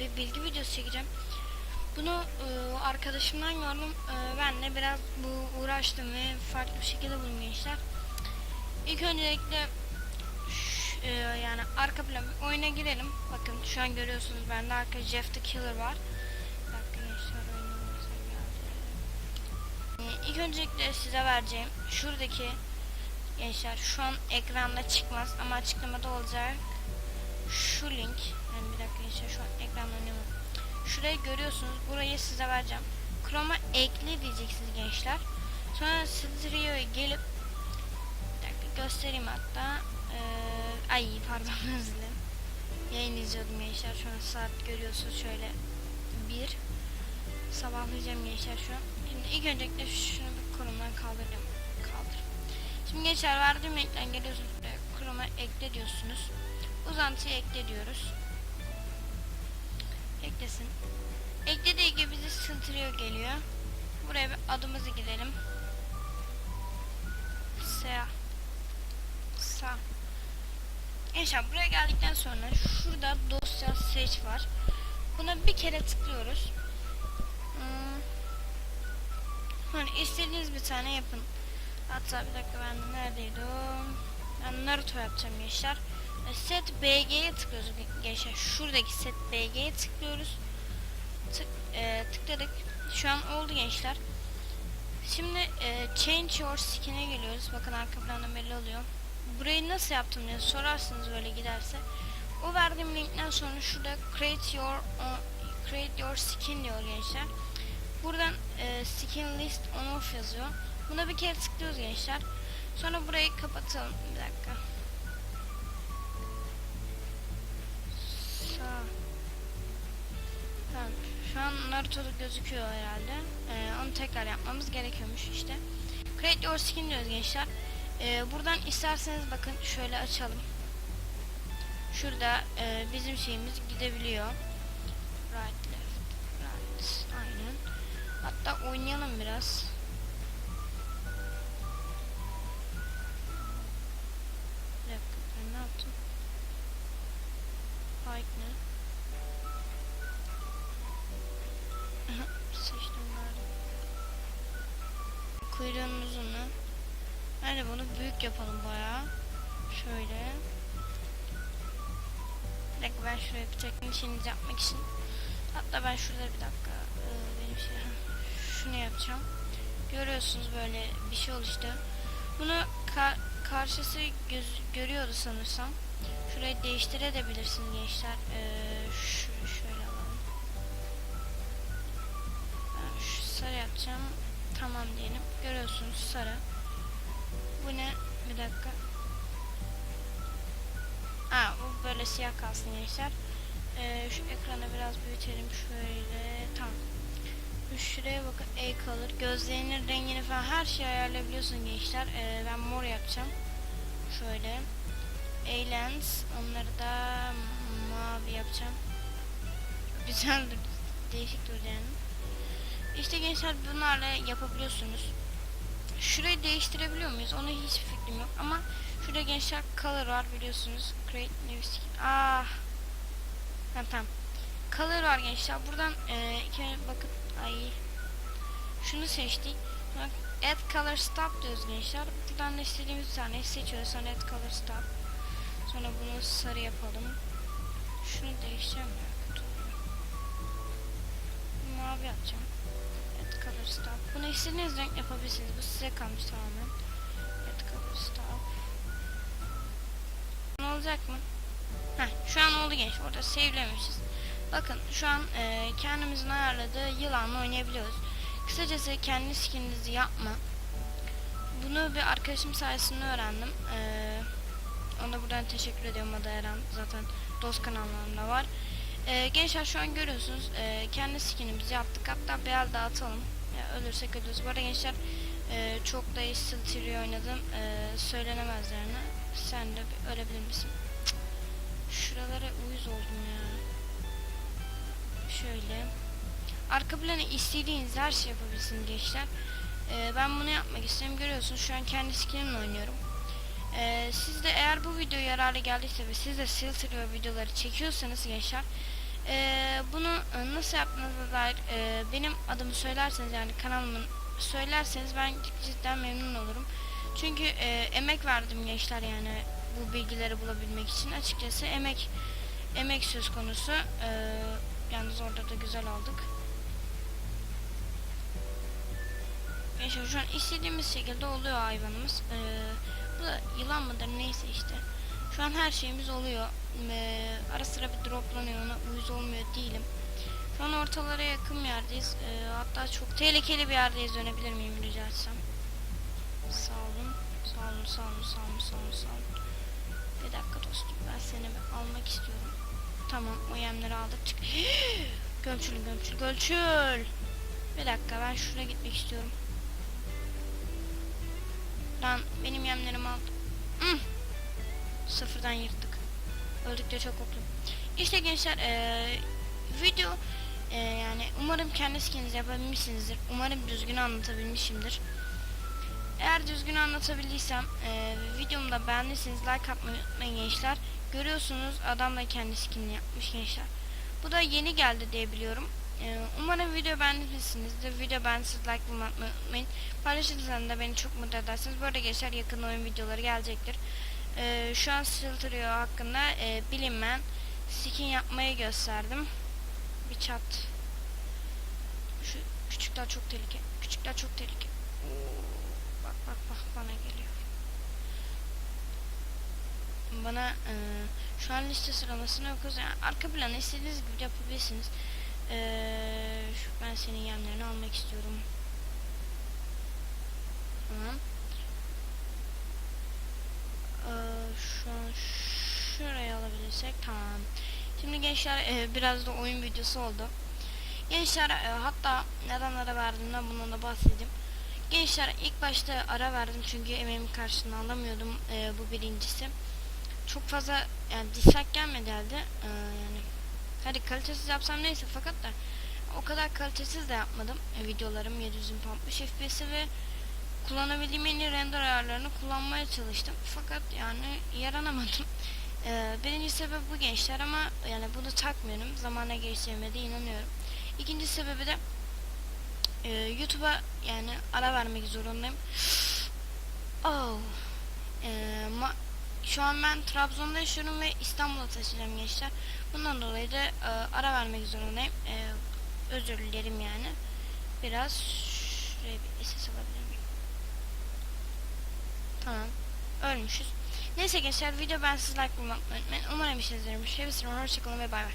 bir bilgi videosu çekeceğim. Bunu e, arkadaşımdan gördüm. E, biraz bu uğraştım ve farklı şekilde buldum gençler. İlk öncelikle e, yani arka plan oyuna girelim. Bakın şu an görüyorsunuz bende arka Jeff the Killer var. İlk öncelikle size vereceğim şuradaki gençler şu an ekranda çıkmaz ama açıklamada olacak şu link yani bir dakika işte şu an ekrandan oynamam. Şurayı görüyorsunuz. Burayı size vereceğim. Chroma ekle diyeceksiniz gençler. Sonra Strio'ya gelip bir dakika göstereyim hatta. Ee, ay pardon özür dilerim. Yayın izliyordum gençler. Şu an saat görüyorsunuz şöyle bir. Sabahlayacağım gençler şu. Şimdi ilk öncelikle şunu bir konumdan kaldırayım. Kaldır. Şimdi gençler verdiğim linkten geliyorsunuz buraya. Chroma ekle diyorsunuz. Uzantıyı ekle diyoruz. Eklesin. Eklediği gibi bizi sıntırıyor geliyor. Buraya bir adımızı girelim. Sağ. Sağ. Gençler buraya geldikten sonra şurada dosya seç var. Buna bir kere tıklıyoruz. Sonra istediğiniz bir tane yapın. Hatta bir dakika ben neredeydi o? Ben Naruto yapacağım gençler. Set BG'ye tıklıyoruz gençler. Şuradaki set BG'ye tıklıyoruz. Tık, e, tıkladık. Şu an oldu gençler. Şimdi e, change your skin'e geliyoruz. Bakın arka planda belli oluyor. Burayı nasıl yaptım diye sorarsınız böyle giderse. O verdiğim linkten sonra şurada create your o- create your skin diyor gençler. Buradan e, skin list on off yazıyor. Buna bir kere tıklıyoruz gençler. Sonra burayı kapatalım. Bir dakika. Sağ. Tamam. Şu an Naruto'da gözüküyor herhalde. Ee, onu tekrar yapmamız gerekiyormuş işte. Create your skin diyoruz gençler. Ee, buradan isterseniz bakın şöyle açalım. Şurada e, bizim şeyimiz gidebiliyor. Right, left, right. Aynen. Hatta oynayalım biraz. Ne yaptım? Hike ne? Seçtim bari. Kuyruğunun uzunluğu. Hadi bunu büyük yapalım bayağı. Şöyle. Bir dakika ben şuraya bir teknik işinizi yapmak için. Hatta ben şurada bir dakika. e, benim şey. Şunu yapacağım. Görüyorsunuz böyle bir şey oluştu. Bunu ka- karşısı göz görüyordu sanırsam. Şurayı değiştirebilirsiniz gençler. Ee, şu, şöyle alalım. Ben şu sarı yapacağım. Tamam diyelim. Görüyorsunuz sarı. Bu ne? Bir dakika. Aa bu böyle siyah kalsın gençler. Ee, şu ekranı biraz büyütelim şöyle. Tamam. Şuraya bakın E kalır. Gözlerinin rengini falan her şeyi ayarlayabiliyorsun gençler. Ee, ben mor yapacağım. Şöyle. A-lens. Onları da mavi yapacağım. Güzel dur. Değişik dur yani. İşte gençler bunlarla yapabiliyorsunuz. Şurayı değiştirebiliyor muyuz? Ona hiç fikrim yok ama şurada gençler color var biliyorsunuz. Create new skin. Ah. Ha, tamam. Color var gençler. Buradan e, iki bakın ay şunu seçtik. Sonra add color stop diyoruz gençler. Buradan da istediğimiz bir tane seçiyoruz. Sonra add color stop. Sonra bunu sarı yapalım. Şunu değiştireceğim ya. Mavi yapacağım. Add color stop. Bunu istediğiniz renk yapabilirsiniz. Bu size kalmış tamamen. Add color stop. Ne olacak mı? Heh, şu an oldu genç. Orada save'lemişiz. Bakın şu an e, kendimizin ayarladığı yılanla oynayabiliyoruz. Kısacası kendi skininizi yapma. Bunu bir arkadaşım sayesinde öğrendim. Ee, ona buradan teşekkür ediyorum. O da Eren zaten dost kanallarında var. Ee, gençler şu an görüyorsunuz. e, kendi skinimizi yaptık. Hatta beyaz dağıtalım. Ya, ölürsek ölürüz. Bu arada gençler e, çok da Steel oynadım. E, söylenemez. Sen de ölebilir misin? Şuralara uyuz oldum ya. Şöyle. arka planı istediğiniz her şey yapabilsin gençler. Ee, ben bunu yapmak istiyorum. Görüyorsunuz şu an kendi skinimle oynuyorum. Ee, siz de eğer bu video yararlı geldiyse ve siz de Siltrio videoları çekiyorsanız gençler ee, bunu e, nasıl yaptığınıza dair e, benim adımı söylerseniz yani kanalımın söylerseniz ben cidden memnun olurum. Çünkü e, emek verdim gençler yani bu bilgileri bulabilmek için açıkçası emek emek söz konusu. Ee, yalnız orada da güzel aldık. Gençler şu an istediğimiz şekilde oluyor hayvanımız. Ee, bu da yılan mıdır neyse işte. Şu an her şeyimiz oluyor. Ee, ara sıra bir droplanıyor ona uyuz olmuyor değilim. Şu an ortalara yakın bir yerdeyiz. Ee, hatta çok tehlikeli bir yerdeyiz dönebilir miyim rica etsem. Sağ olun. Sağ olun, sağ olun, sağ olun, sağ olun, sağ olun. Bir dakika dostum ben seni almak istiyorum. Tamam o yemleri aldık çık. gömçül gömçül gölçül. Bir dakika ben şuraya gitmek istiyorum. Lan benim yemlerimi aldı. Hmm. Sıfırdan yırttık. Öldükçe çok korktum. İşte gençler eee, video eee, yani umarım kendi skininizi yapabilmişsinizdir. Umarım düzgün anlatabilmişimdir. Eğer düzgün anlatabildiysem eee videomu beğendiyseniz like atmayı unutmayın gençler. Görüyorsunuz adam da kendi skinini yapmış gençler. Bu da yeni geldi diye biliyorum. Eee, umarım video beğenmişsinizdir. Video beğendiyseniz like bulmayı unutmayın. Paylaşırsanız da beni çok mutlu edersiniz. Bu arada gençler yakın oyun videoları gelecektir. Eee, şu an Siltrio hakkında eee, bilinmeyen skin yapmayı gösterdim. Bir çat. Şu küçükler çok tehlike. Küçükler çok tehlike. Oo, bak bak bak bana geliyor. Bana eee, şu an liste sıralamasını okuyoruz. Yani arka planı istediğiniz gibi yapabilirsiniz. Eee, şu, ben senin yemlerini almak istiyorum. Tamam. Eee, şu an şuraya alabilirsek tamam. Şimdi gençler eee, biraz da oyun videosu oldu. Gençler eee, hatta neden ara verdiğimden bundan da bahsedeyim. Gençler ilk başta ara verdim çünkü emeğimin karşılığını alamıyordum. Eee, bu birincisi. Çok fazla yani dislike gelmedi halde. Eee, yani hadi kalitesiz yapsam neyse fakat da o kadar kalitesiz de yapmadım. E, videolarım 700 60 FPS'i ve kullanabildiğim en iyi render ayarlarını kullanmaya çalıştım. Fakat yani yaranamadım. Ee, birinci sebep bu gençler ama yani bunu takmıyorum. Zamana geçeceğime de inanıyorum. İkinci sebebi de e, YouTube'a yani ara vermek zorundayım. Oh. Ee, ma- şu an ben Trabzon'da yaşıyorum ve İstanbul'a taşıyacağım gençler. Bundan dolayı da e, ara vermek zorundayım. E, özür dilerim yani. Biraz şuraya bir ses alabilir miyim? Tamam. Ölmüşüz. Neyse gençler video ben siz like bulmak unutmayın. Umarım işinize yaramış. Hepsine hoşçakalın ve bay bay.